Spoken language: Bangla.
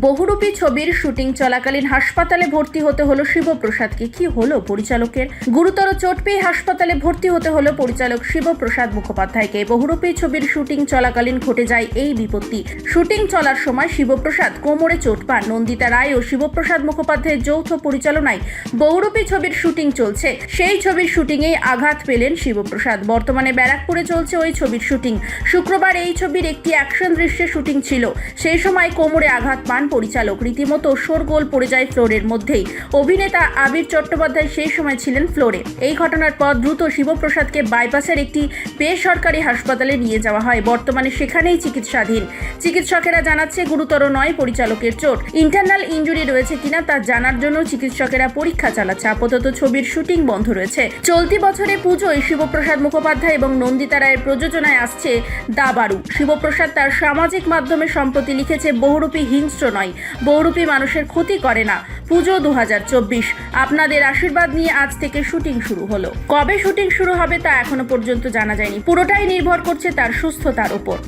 বহুরূপী ছবির শুটিং চলাকালীন হাসপাতালে ভর্তি হতে হলো শিবপ্রসাদকে। কি হলো পরিচালকের? গুরুতর চোট পেয়ে হাসপাতালে ভর্তি হতে হলো পরিচালক শিবপ্রসাদ মুখোপাধ্যায়কে। বহুরূপী ছবির শুটিং চলাকালীন ঘটে যায় এই বিপত্তি। শুটিং চলার সময় শিবপ্রসাদ কোমরে চোট পান। নন্দিতা রায় ও শিবপ্রসাদ মুখোপাধ্যায়ের যৌথ পরিচালনায় বহুরূপী ছবির শুটিং চলছে। সেই ছবির শুটিংয়েই আঘাত পেলেন শিবপ্রসাদ। বর্তমানে ব্যারাকপুরে চলছে ওই ছবির শুটিং। শুক্রবার এই ছবির একটি অ্যাকশন দৃশ্যে শুটিং ছিল। সেই সময় কোমরে আঘাত পান পরিচালক রীতিমতো শোরগোল পড়ে যায় ফ্লোরের মধ্যেই। অভিনেতা আবির চট্টোপাধ্যায় সেই সময় ছিলেন ফ্লোরে। এই ঘটনার পর দ্রুত শিবপ্রসাদকে বাইপাসের একটি বেসরকারি হাসপাতালে নিয়ে যাওয়া হয়। বর্তমানে সেখানেই চিকিৎসাধীন। চিকিৎসকেরা জানাচ্ছে, গুরুতর নয় পরিচালকের চোট। ইন্টারনাল ইঞ্জুরি রয়েছে কিনা তা জানার জন্য চিকিৎসকেরা পরীক্ষা চালাচ্ছে। আপাতত ছবির শুটিং বন্ধ রয়েছে। চলতি বছরে পুজোয় শিবপ্রসাদ মুখোপাধ্যায় এবং নন্দিতা রায়ের প্রযোজনায় আসছে দাবারু শিবপ্রসাদ তার সামাজিক মাধ্যমে সম্প্রতি লিখেছে, বহুরূপী হিংস্র নয়। বহুরূপী মানুষের ক্ষতি করে না। পুজো দু হাজার চব্বিশ। আপনাদের আশীর্বাদ নিয়ে আজ থেকে শুটিং শুরু হলো। কবে শুটিং শুরু হবে তা এখনও পর্যন্ত জানা যায়নি। পুরোটাই নির্ভর করছে তার সুস্থতার ওপর